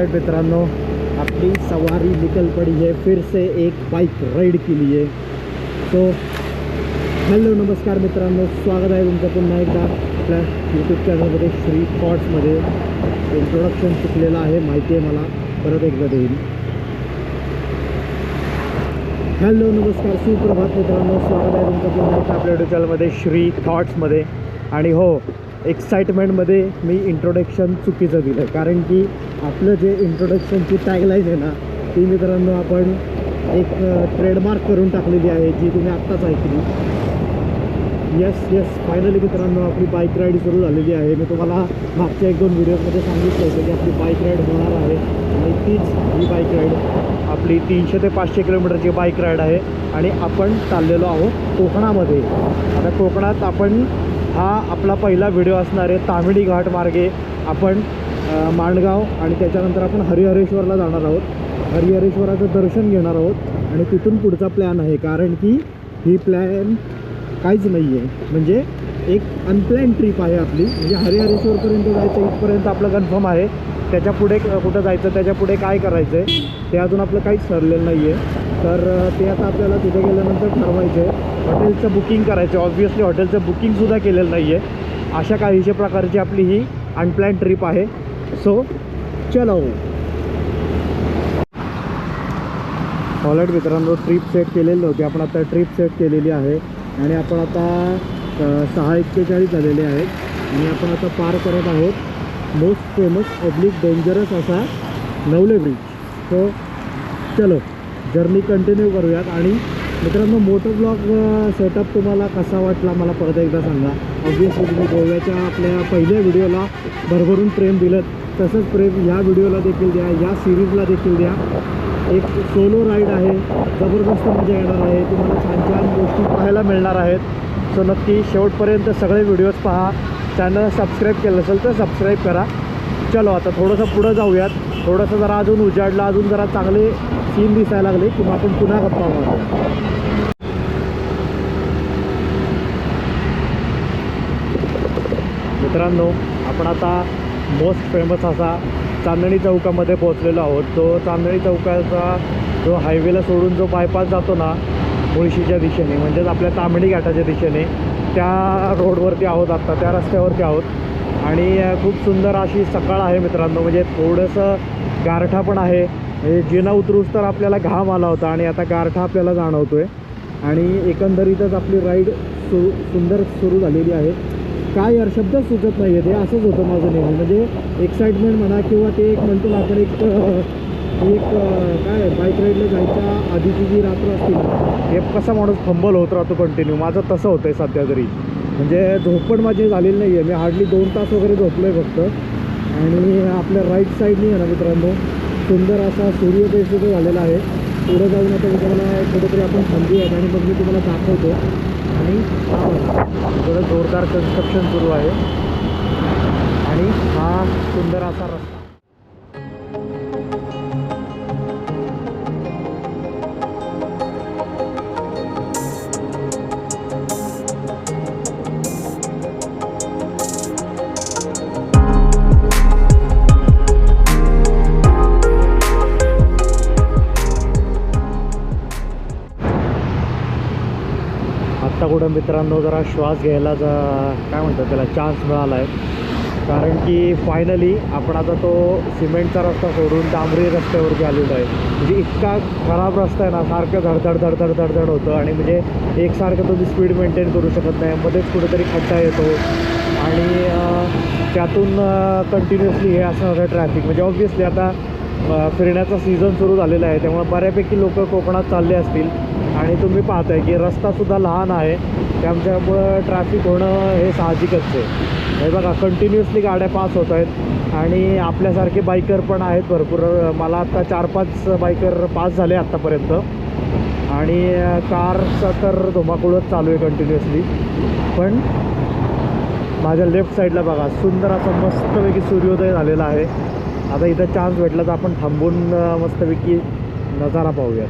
All मित्रांनो. आपली सवारी निकल पड़ी है फिर से एक बाईक राईड के लिए सो हॅलो नमस्कार मित्रांनो. स्वागत आहे तुमचं पुन्हा एकदा आपल्या यूट्यूब चॅनलमध्ये श्री थॉट्समध्ये इंट्रोडक्शन चुकलेलं आहे माहिती आहे मला. परत एकदा देईल हॅलो नमस्कार. सुप्रभात मित्रांनो. स्वागत आहे तुमचं पुन्हा एकदा आपल्या यूट्यूब चॅनलमध्ये श्री थॉट्समध्ये आणि हो एक्साइटमेंटमध्ये मी इंट्रोडक्शन चुकीचं दिलं. कारण की आपलं जे इंट्रोडक्शनची टॅगलाईन आहे ना ती मित्रांनो आपण एक ट्रेडमार्क करून टाकलेली आहे जी तुम्ही आत्ताच ऐकली. येस येस फायनली मित्रांनो आपली बाईक राईड सुरू झालेली आहे. मी तुम्हाला मागच्या एक दोन व्हिडिओमध्ये सांगितलं होतं की आपली बाईक राईड होणार आहे. आणि तीच ही बाईक राईड आपली तीनशे ते पाचशे किलोमीटरची बाईक राईड आहे. आणि आपण चाललेलो आहोत कोकणामध्ये. आता कोकणात आपण हा आपला पहिला व्हिडिओ असणार आहे तामिडी घाट मार्गे. आपण मांडगाव आणि त्याच्यानंतर आपण हरिहरेश्वरला जाणार आहोत. हरिहरेश्वराचं दर्शन घेणार आहोत आणि तिथून पुढचा प्लॅन आहे. कारण की ही प्लॅन काहीच नाही आहे म्हणजे एक अनप्लॅन ट्रिप आहे आपली. म्हणजे हरिहरेश्वरपर्यंत जायचं इथपर्यंत आपलं कन्फर्म आहे. त्याच्या पुढे क- कुठं जायचं त्याच्या पुढे काय करायचं आहे ते अजून आपलं काहीच ठरलेलं नाही आहे तर ते आता आपल्याला तिथे गेल्यानंतर ठरवायचं आहे हॉटेलचं बुकिंग करायचं ऑब्वियसली ऑब्व्हियसली हॉटेलचं बुकिंगसुद्धा केलेलं नाही आहे अशा काहीशा प्रकारची आपली ही अनप्लॅन ट्रिप आहे. सो चलो. ऑलरेडी मित्रांनो ट्रिप सेट केलेली नव्हती आपण आता ट्रिप सेट केलेली आहे. आणि आपण आता सहा एक्केचाळीस झालेले आहेत. आणि आपण आता पार करत आहोत मोस्ट फेमस पब्लिक डेंजरस असा नवले ब्रिज सो चलो. जर्नी कंटिन्यू करूयात आणि मित्रांनो मोटर ब्लॉग सेटअप तुम्हाला कसा वाटला मला परत एकदा सांगा. ऑब्वियसली तुम्ही गोव्याच्या आपल्या पहिल्या व्हिडिओला भरभरून प्रेम दिलं तसंच प्रेम ह्या व्हिडिओला देखील द्या या सिरीजला देखील द्या. एक सोलो राईड आहे जबरदस्त मजा येणार आहे तुम्हाला छान छान गोष्टी पाहायला मिळणार आहेत. सो नक्की शेवटपर्यंत सगळे व्हिडिओज पहा. चॅनल सबस्क्राईब केलं असेल तर सबस्क्राईब करा. चलो आता थोडंसं पुढं जाऊयात. थोडंसं जरा अजून उजाडलं अजून जरा चांगले सीन दिसायला लागले की मग आपण पुन्हा गप्पा मारतो मित्रांनो आपण आता मोस्ट फेमस असा चांदणी चौकामध्ये पोहोचलेलो आहोत. तो चांदणी चौकाचा जो हायवेला सोडून जो बायपास जातो ना मुळशीच्या दिशेने म्हणजेच आपल्या तांबडी घाटाच्या दिशेने त्या रोडवरती आहोत आत्ता त्या रस्त्यावरती आहोत. आणि खूप सुंदर अशी सकाळ आहे मित्रांनो म्हणजे थोडंसं गारठा पण आहे. म्हणजे जिना उतरूस तर आपल्याला घाम आला होता आणि आता गारठा आपल्याला जाणवतो आहे आणि एकंदरीतच आपली राईड सु सुंदर सुरू झालेली आहे. काय यार शब्द सुचत नाही आहे ते असंच होतं माझं नेहमी. म्हणजे एक्साइटमेंट म्हणा किंवा ते एक म्हणतो ना आपण एक एक काय बाईक राईडला जायच्या आधीची जी रात्र असते हे कसा माणूस फंबल होत राहतो कंटिन्यू माझं तसं होतं आहे सध्या तरी. म्हणजे झोप पण माझी झालेली नाही आहे मी हार्डली दोन तास वगैरे झोपलो आहे फक्त. आणि आपल्या राईट साईडनी आहे ना मित्रांनो सुंदर असा सूर्योदय सुद्धा झालेला आहे. पुढे जाऊन आता तुम्हाला कुठेतरी आपण थांबूयात आणि मग मी तुम्हाला दाखवतो. आणि थोडं जोरदार कन्स्ट्रक्शन सुरू आहे. आणि हा सुंदर असा रस्ता मित्रांनो जरा श्वास घ्यायला जा काय म्हणतात त्याला चान्स मिळाला आहे कारण की फायनली आपण आता तो सिमेंटचा रस्ता सोडून डांबरी रस्त्यावरती आलेलो आहे. म्हणजे इतका खराब रस्ता आहे ना सारखं धडधड धडधड धडधड होतं आणि म्हणजे एकसारखं तुम्ही स्पीड मेंटेन करू शकत नाही. मध्येच कुठेतरी खड्डा येतो. आणि त्यातून कंटिन्युअसली हे असणार आहे ट्रॅफिक म्हणजे ऑब्व्हियसली आता फिरण्याचा सीझन सुरू झालेला आहे. त्यामुळे बऱ्यापैकी लोक कोकणात चालले असतील. आणि तुम्ही पाहताय की रस्तासुद्धा लहान आहे. त्यामुळं ट्रॅफिक होणं हे साहजिकच आहे. हे बघा कंटिन्युअसली गाड्या पास होत आहेत. आणि आपल्यासारखे बायकर पण आहेत भरपूर. मला आत्ता चार पाच बायकर पास झाले आत्तापर्यंत आणि कारचा तर धुमाकूळच चालू आहे कंटिन्युअसली पण माझ्या लेफ्ट साईडला बघा सुंदर असा मस्तपैकी सूर्योदय झालेला आहे. आता इथं चान्स भेटला तर आपण थांबून मस्तपैकी नजारा पाहूयात.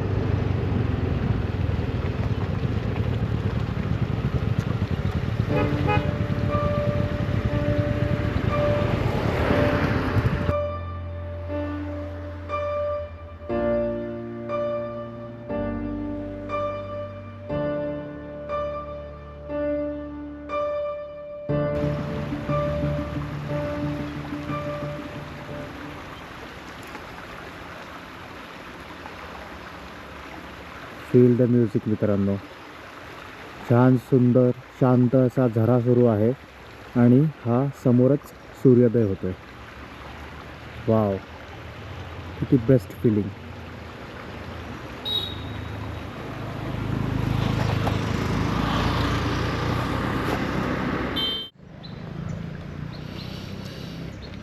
फील द म्युझिक मित्रांनो छान सुंदर शांत असा झरा सुरू आहे आणि हा समोरच सूर्योदय होतोय. वाव. किती बेस्ट फिलिंग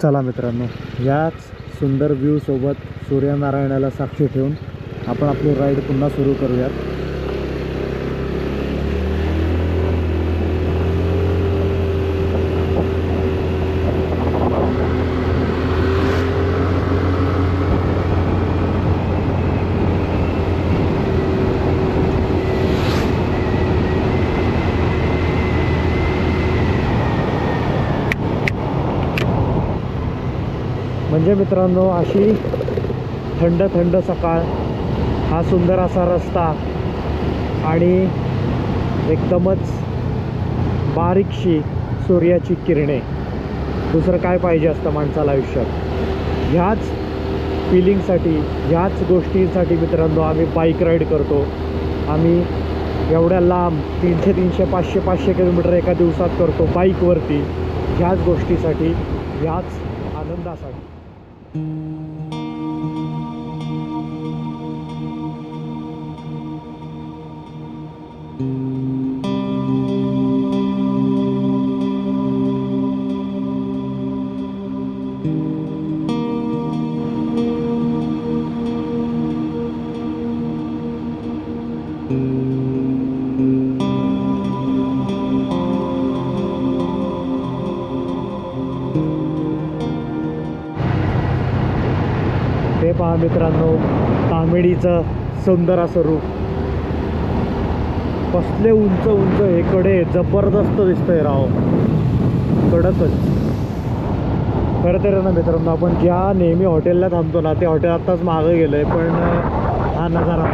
चला मित्रांनो याच सुंदर व्ह्यूसोबत सूर्यनारायणाला साक्षी ठेवून आपण आपली राईड पुन्हा सुरू करूयात. मित्रांनो अशी थंड थंड सकाळ. हा सुंदर असा रस्ता. आणि एकदमच बारीकशी सूर्याची किरणे. दुसरं काय पाहिजे असतं माणसाला आयुष्यात? ह्याच फिलिंगसाठी ह्याच गोष्टींसाठी मित्रांनो आम्ही बाईक राईड करतो. आम्ही एवढ्या लांब तीनशे तीनशे पाचशे पाचशे किलोमीटर एका दिवसात करतो बाईकवरती ह्याच गोष्टीसाठी ह्याच आनंदासाठी. thank you मित्रांनो तामिडीचं सुंदर असं रूप. कसले उंच उंच हे कडे जबरदस्त दिसतंय राव. कडकच. खरं तर ना मित्रांनो आपण ज्या नेहमी हॉटेलला थांबतो ना ते हॉटेल आत्ताच मागं गेलं आहे पण हा नजारा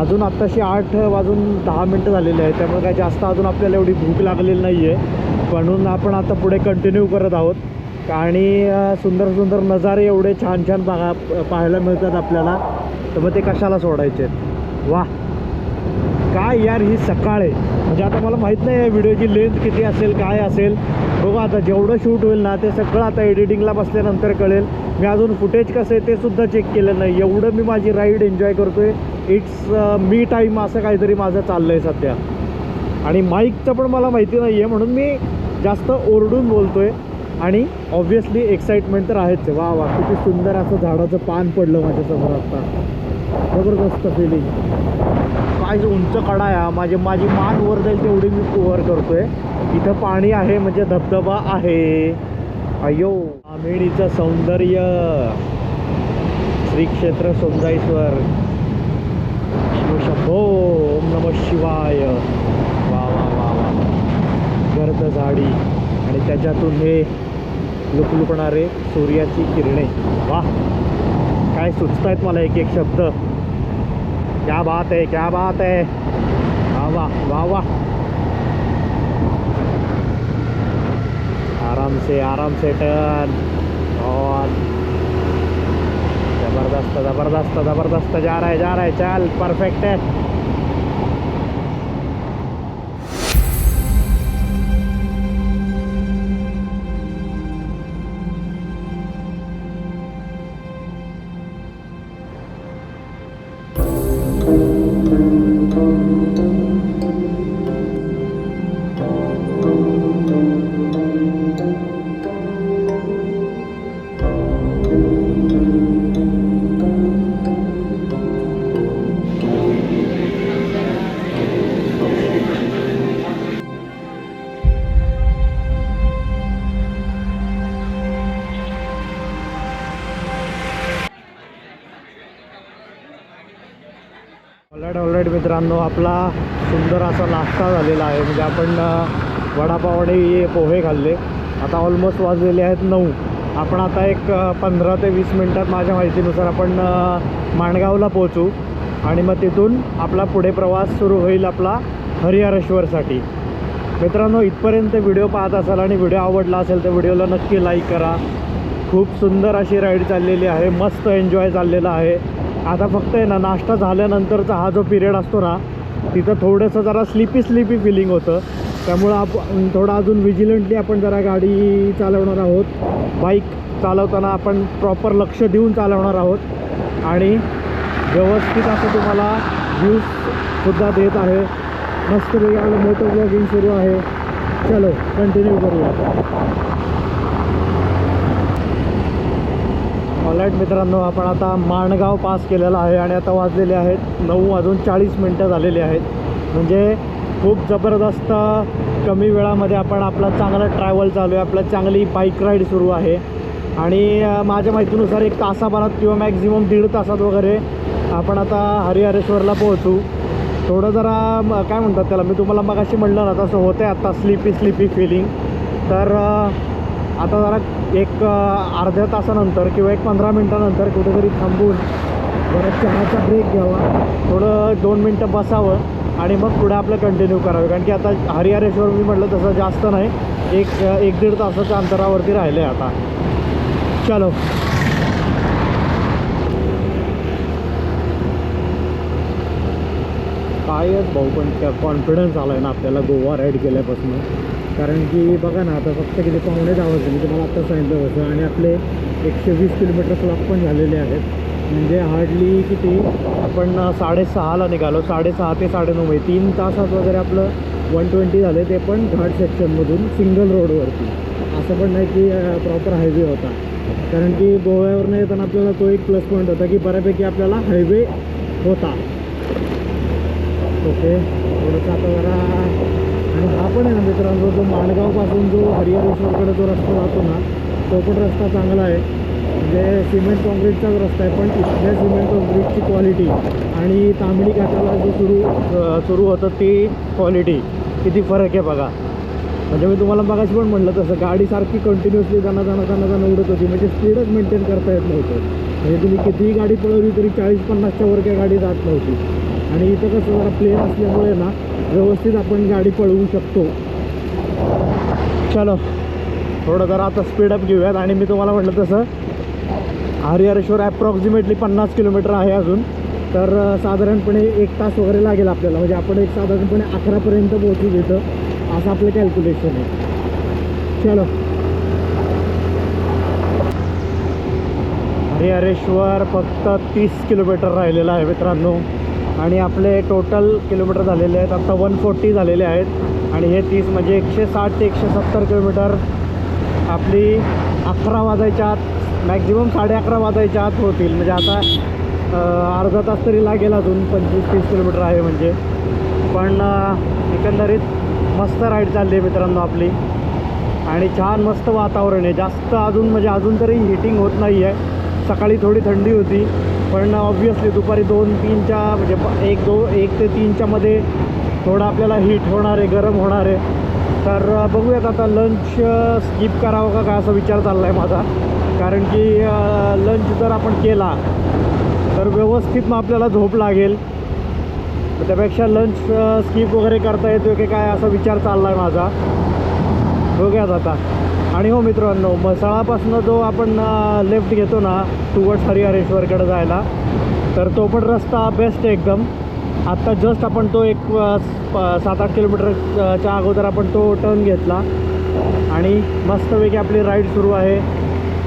अजून आत्ताशी आठ वाजून दहा मिनटं झालेली आहे त्यामुळे काय जास्त अजून आपल्याला एवढी भूक लागलेली नाही आहे म्हणून आपण आता पुढे कंटिन्यू करत आहोत. आणि सुंदर सुंदर नजारे एवढे छान छान बघा पाहायला मिळतात आपल्याला. तर मग ते कशाला सोडायचे? वा. काय यार ही सकाळ आहे. म्हणजे आता मला माहीत नाही आहे व्हिडिओची लेंथ किती असेल काय असेल. बघू आता जेवढं शूट होईल ना ते सगळं आता एडिटिंगला बसल्यानंतर कळेल. मी अजून फुटेज कसं आहे ते सुद्धा चेक केलं नाही. एवढं मी माझी राईड एन्जॉय करतो आहे इट्स मी टाईम असं काहीतरी माझं चाललं आहे सध्या. आणि माईकचं पण मला माहिती नाही आहे म्हणून मी जास्त ओरडून बोलतो आहे आणि ऑब्व्हियसली एक्साइटमेंट तर आहेच. आहे वा वा किती सुंदर असं झाडाचं पान पडलं माझ्यासमोर आता. जबरदस्त फिलिंग काय उंच कडा आहे माझी माझी मान वर जाईल तेवढी मी वर करतोय. इथं पाणी आहे म्हणजे धबधबा आहे. अयो आमेडीचं सौंदर्य. श्री क्षेत्र सोंजाईश्वर शिवशंभो ओम नम शिवाय. वा वा वा वा. गर्द झाडी. आणि त्याच्यातून हे लुकलुकणारे सूर्याची किरणे. वा काय सुचतायत मला एक एक शब्द. क्या बात आहे क्या बात आहे वा वा वा वा आराम से आराम से टर्न. और जबरदस्त जबरदस्त जबरदस्त जा रहा है जा रहा है चल परफेक्ट है. आपला सुंदर असा नाश्ता झालेला आहे. म्हणजे आपण अ, वडापाव आणि पोहे खाल्ले. आता ऑलमोस्ट वाजलेले आहेत नऊ. आपण आता एक पंधरा ते वीस मिनटात माझ्या माहितीनुसार आपण माणगावला पोहोचू. आणि मग तिथून आपला पुढे प्रवास सुरू होईल आपला हरिहरेश्वरसाठी. मित्रांनो इथपर्यंत व्हिडिओ पाहत असाल आणि व्हिडिओ आवडला असेल तर व्हिडिओला नक्की लाईक करा. खूप सुंदर अशी राईड चाललेली आहे. मस्त एन्जॉय चाललेला आहे. आता फक्त आहे ना नाश्ता झाल्यानंतरचा हा जो पिरियड असतो ना तिथं थोडंसं जरा स्लिपी स्लिपी फिलिंग होतं. त्यामुळं आपण थोडं अजून विजिलंटली आपण जरा गाडी चालवणार आहोत. बाईक चालवताना आपण प्रॉपर लक्ष देऊन चालवणार आहोत. आणि व्यवस्थित असं तुम्हाला व्ह्यूजसुद्धा देत आहे. मस्त वेगळं मोटर ब्लॉगिंग सुरू आहे. चलो कंटिन्यू करूया. ऑलराईट मित्रांनो आपण आता माणगाव पास केलेला आहे आणि आता वाजलेले आहेत नऊ वाजून चाळीस मिनटं झालेली आहेत. म्हणजे खूप जबरदस्त कमी वेळामध्ये आपण आपला चांगला ट्रॅव्हल चालू आहे आपला चांगली बाईक राईड सुरू आहे. आणि माझ्या माहितीनुसार एक तासाभरात किंवा मॅक्झिमम दीड तासात वगैरे आपण आता हरिहरेश्वरला पोहोचू. थोडं जरा म- काय म्हणतात त्याला मी तुम्हाला मगाशी म्हणलं ना तसं होतं आहे आत्ता स्लिपी स्लिपी फिलिंग तर आता जरा एक अर्ध्या तासानंतर किंवा एक पंधरा मिनटानंतर कुठेतरी थांबून जरा चहाचा ब्रेक घ्यावा. थोडं दोन मिनटं बसावं आणि मग पुढे आपलं कंटिन्यू करावं. कारण की आता हरिहरेश्वर मी म्हटलं तसं जास्त नाही. एक एक दीड तासाच्या अंतरावरती राहिले आता. चलो. कायच भाऊ पण कॉन्फिडन्स आला आहे ना आपल्याला गोवा राईड केल्यापासून? कारण की बघा ना आता फक्त किती पाहुणे दहा झाले तुम्हाला आत्ता सांगितलं होतं. आणि आपले एकशे वीस किलोमीटर क्लॉक पण झालेले आहेत. म्हणजे हार्डली किती आपण साडेसहाला निघालो. साडेसहा ते साडेनऊ आहे तीन तासात वगैरे आपलं वन ट्वेंटी झाले ते पण घाट सेक्शनमधून सिंगल रोडवरती असं पण नाही की प्रॉपर हायवे होता. कारण की गोव्यावरनं येताना आपल्याला तो एक प्लस पॉईंट होता की बऱ्यापैकी आपल्याला हायवे होता. ओके थोडंसं आता जरा आणि हा पण आहे ना मित्रांनो जो माणगावपासून जो हरिहरेश्वरकडे जो रस्ता जातो ना तो पण रस्ता चांगला आहे. म्हणजे सिमेंट कॉन्क्रीटचाच रस्ता आहे पण इथल्या सिमेंट कॉन्क्रीटची क्वालिटी आणि तांबडी घाटाला जो सुरू सुरू होतं ती क्वालिटी किती फरक आहे बघा. म्हणजे मी तुम्हाला बघाशी पण म्हटलं तसं गाडी सारखी कंटिन्युअसली जाणं जाणं जाणं जाणं उडत होती. म्हणजे स्पीडच मेंटेन करता येत नव्हतं. म्हणजे तुम्ही कितीही गाडी पळवली तरी चाळीस पन्नासच्या वर काही गाडी जात नव्हती. आणि इथं कसं जरा प्लेन असल्यामुळे ना व्यवस्थित आपण गाडी पळवू शकतो. चलो. थोडं जरा आता स्पीडअप घेऊयात. आणि मी तुम्हाला म्हटलं तसं हरिहरेश्वर ॲप्रॉक्सिमेटली पन्नास किलोमीटर आहे अजून. तर साधारणपणे एक तास वगैरे लागेल आपल्याला. म्हणजे आपण एक साधारणपणे अकरापर्यंत पोहोचू देतं असं आपलं कॅल्क्युलेशन आहे. चलो. हरिहरेश्वर फक्त तीस किलोमीटर राहिलेलं आहे मित्रांनो. आणि आपले टोटल किलोमीटर झालेले आहेत. आत्ता वन फोर्टी झालेले आहेत. आणि हे तीस म्हणजे एकशे साठ ते एकशे सत्तर किलोमीटर आपली अकरा वाजायच्या आत मॅक्झिमम साडे अकरा वाजायच्या आत होतील. म्हणजे आता अर्धा तास तरी लागेल अजून पंचवीस तीस किलोमीटर आहे म्हणजे. पण एकंदरीत मस्त राईड चालली आहे मित्रांनो आपली. आणि छान मस्त वातावरण आहे. जास्त अजून म्हणजे अजून तरी हिटिंग होत नाही आहे सकाळी थोडी थंडी होती. पण ऑब्वियसली दुपारी दोन तीनच्या म्हणजे एक दो एक ते तीनच्या मध्ये थोडं आपल्याला हीट होणार आहे गरम होणार आहे. तर बघूयात आता लंच स्किप करावं का काय असा विचार चालला आहे माझा. कारण की लंच जर आपण केला तर व्यवस्थित मग आपल्याला झोप लागेल. त्यापेक्षा लंच स्किप वगैरे करता येतो की काय असा विचार चालला आहे माझा. बघूयात आता. आणि हो मित्रांनो मसाळापासून जो आपण लेफ्ट घेतो ना टुवर्ड्स हरिहरेश्वरकडे जायला तर तो पण रस्ता बेस्ट आहे एकदम. आत्ता जस्ट आपण तो एक सात आठ किलोमीटरच्या अगोदर आपण तो टर्न घेतला. आणि मस्तपैकी आपली राईड सुरू आहे.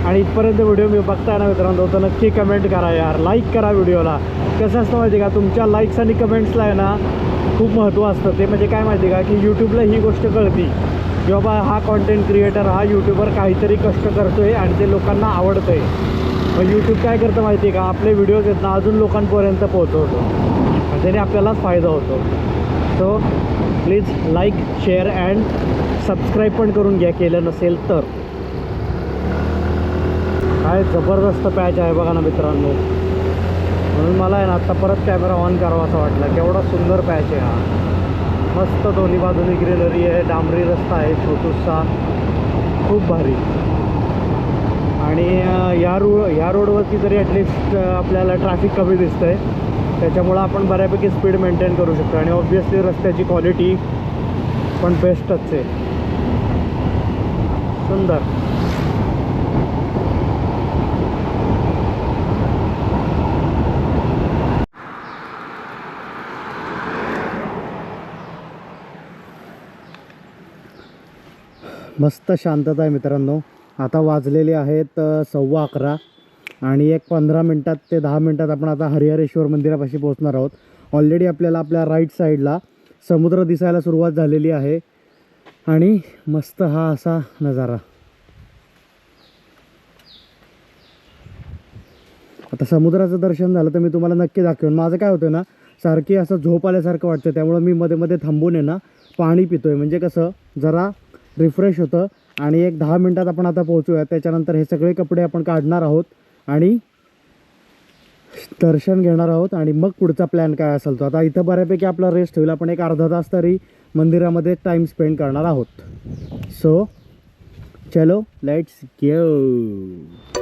आणि इथपर्यंत व्हिडिओ मी बघताय ना मित्रांनो तर नक्की कमेंट करा यार. लाईक करा व्हिडिओला कसं असतं माहिती आहे का तुमच्या लाईक्स आणि कमेंट्सला आहे ना खूप महत्त्व असतं. ते म्हणजे काय माहिती आहे का की यूट्यूबला ही गोष्ट कळती. की बाबा हा कॉन्टेंट क्रिएटर हा यूट्यूबर काहीतरी कष्ट करतो आहे आणि ते लोकांना आवडतं आहे मग यूट्यूब काय करतं माहिती आहे का? आपले व्हिडिओज आहेत ना अजून लोकांपर्यंत पोहोचवतो. आणि त्याने आपल्यालाच फायदा होतो. So please like share and subscribe पण करून घ्या. केलं नसेल तर. काय जबरदस्त पॅच आहे बघा ना मित्रांनो. म्हणून मला आहे ना आत्ता परत कॅमेरा ऑन करावा असं वाटलं. केवढा सुंदर पॅच आहे हा. मस्त दोन्ही बाजूनी ग्रीनरी आहे डांबरी रस्ता आहे छोटूसा खूप भारी. आणि या रो ह्या रोडवरती तरी ॲटलिस्ट आपल्याला ट्रॅफिक कमी दिसतं आहे त्याच्यामुळं आपण बऱ्यापैकी स्पीड मेंटेन करू शकतो. आणि ऑब्वियसली रस्त्याची क्वालिटी पण बेस्टच आहे. सुंदर. मस्त शांतता आहे मित्रांनो. आता वाजलेले आहेत सव्वा अकरा. आणि एक पंधरा मिनटात ते दहा मिनटात आपण आता हरिहरेश्वर मंदिरापाशी पोहोचणार आहोत. ऑलरेडी आपल्याला आपल्या राईट साईडला समुद्र दिसायला सुरुवात झालेली आहे. आणि मस्त हा असा नजारा. आता समुद्राचं दर्शन झालं तर मी तुम्हाला नक्की दाखवेन. माझं काय होतं ना सारखी असं झोप आल्यासारखं वाटतं. त्यामुळं मी मध्ये मध्ये थांबून आहे ना पाणी पितोय. म्हणजे कसं जरा रिफ्रेश होतं. आणि एक दहा मिनटात आपण आता पोहोचूया त्याच्यानंतर हे सगळे कपडे आपण काढणार आहोत. आणि दर्शन घेणार आहोत. आणि मग पुढचा प्लॅन काय असेल तो. आता इथं बऱ्यापैकी आपला रेस्ट होईल. आपण एक अर्धा तास तरी मंदिरामध्ये टाईम स्पेंड करणार आहोत. सो चलो लेट्स गो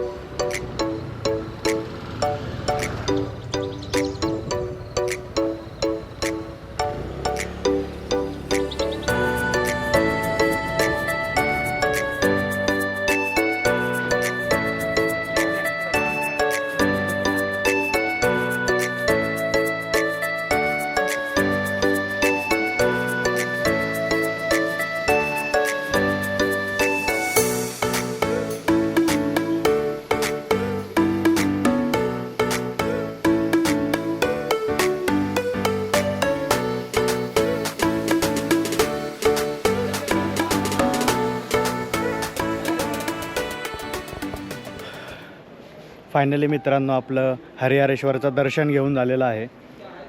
फायनली मित्रांनो आपलं हरिहरेश्वरचं दर्शन घेऊन झालेलं आहे.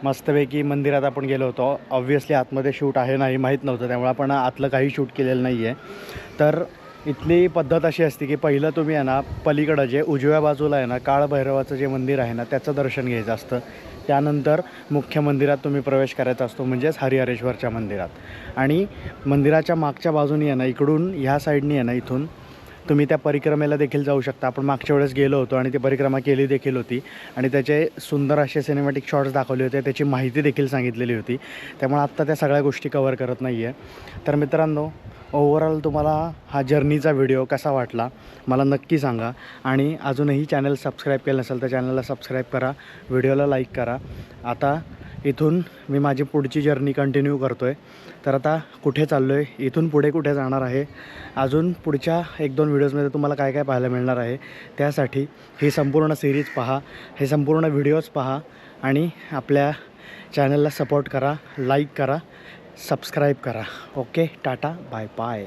मस्तपैकी मंदिरात आपण गेलो होतो. ऑब्व्हियसली आतमध्ये शूट आहे नाही माहीत नव्हतं. त्यामुळे आपण आतलं काही शूट केलेलं नाही आहे तर इथली पद्धत अशी असते की पहिलं तुम्ही आहे ना पलीकडं जे उजव्या बाजूला आहे ना काळभैरवाचं जे मंदिर आहे ना त्याचं दर्शन घ्यायचं असतं. त्यानंतर मुख्य मंदिरात तुम्ही प्रवेश करायचा असतो म्हणजेच हरिहरेश्वरच्या मंदिरात. आणि मंदिराच्या मागच्या बाजूनी आहे ना इकडून ह्या साईडनी आहे ना इथून तुम्ही त्या परिक्रमेला देखील जाऊ शकता. आपण मागच्या वेळेस गेलो होतो आणि ती परिक्रमा केली देखील होती. आणि त्याचे सुंदर असे सिनेमॅटिक शॉट्स दाखवले होते. त्याची माहिती देखील सांगितलेली होती. त्यामुळे आत्ता त्या सगळ्या गोष्टी कवर करत नाही आहे तर मित्रांनो ओव्हरऑल तुम्हाला हा जर्नीचा व्हिडिओ कसा वाटला मला नक्की सांगा. आणि अजूनही चॅनल सबस्क्राईब केलं नसेल तर चॅनलला सबस्क्राईब करा. व्हिडिओला लाईक करा. आता इथून मी माझी पुढची जर्नी कंटिन्यू करतो आहे तर आता कुठे चाललो आहे इथून पुढे कुठे जाणार आहे? अजून पुढच्या एक दोन व्हिडिओजमध्ये तुम्हाला काय काय पाहायला मिळणार आहे? त्यासाठी ही संपूर्ण सिरीज पहा. हे संपूर्ण व्हिडिओज पहा. आणि आपल्या चॅनलला सपोर्ट करा लाईक करा सबस्क्राईब करा. Okay tata bye bye